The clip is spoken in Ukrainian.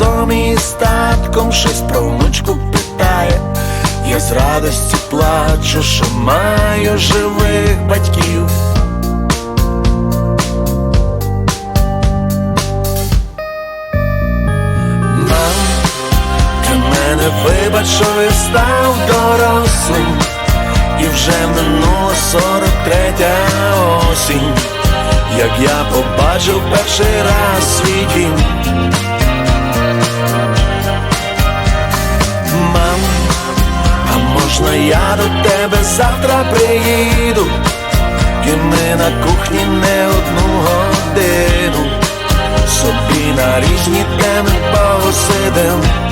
Разом із татком щось про внучку питає, я з радості плачу, що маю живих батьків. Мам, ти мене вибач, що я став дорослим, і вже минула сорок третя осінь, як я побачив перший раз свій дім. Тебе завтра приїду, і ми на кухні не одну годину собі на різні теми посидим.